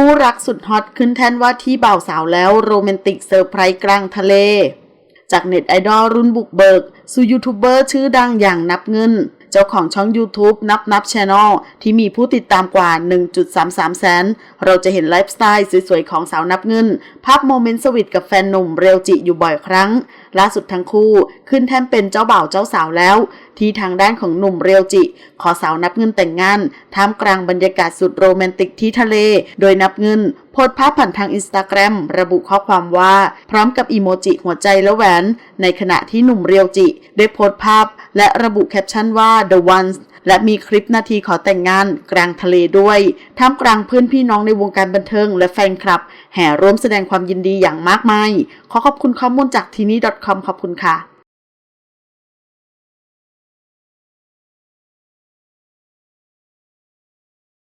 คู่รักสุดฮอตขึ้นแท่นว่าที่บ่าวสาวแล้วโรแมนติกเซอร์ไพรส์กลางทะเล จากเน็ตไอดอลรุ่นบุกเบิก สู่ยูทูบเบอร์ชื่อดังอย่างนับเงิน เจ้าของช่อง YouTube นับนับช n น e l ที่มีผู้ติดตามกว่า 1.33 แสน เราจะเห็นไลฟ์สไตล์สวยๆ ของสาวนับเงิน ภาพโมเมนต์สวีทกับแฟนหนุ่มเรียวจิอยู่บ่อยครั้งล่าสุดทั้งคู่ขึ้นแท่นเป็นเจ้าบ่าวเจ้าสาวแล้ว ที่ทางด้านของหนุ่มเรียวจิ ขอสาวนับเงินแต่งงานท่ามกลางบรรยากาศสุดโรแมนติกที่ทะเล โดยนับเงินโพสภาพผ่านทางอินสตาแกรมระบุข้อความว่า พร้อมกับอีโมจิหัวใจและแหวน ในขณะที่หนุ่มเรียวจิ ได้โพสภาพ และระบุแคปชั่นว่า the ones และมีคลิปนาทีขอแต่งงานกลางทะเลด้วยท่ามกลางเพื่อนพี่น้องในวงการบันเทิงและแฟนคลับ แห่ร่วมแสดงความยินดีอย่างมากมาย ขอขอบคุณข้อมูลจากทีนี้ .com ขอบคุณค่ะ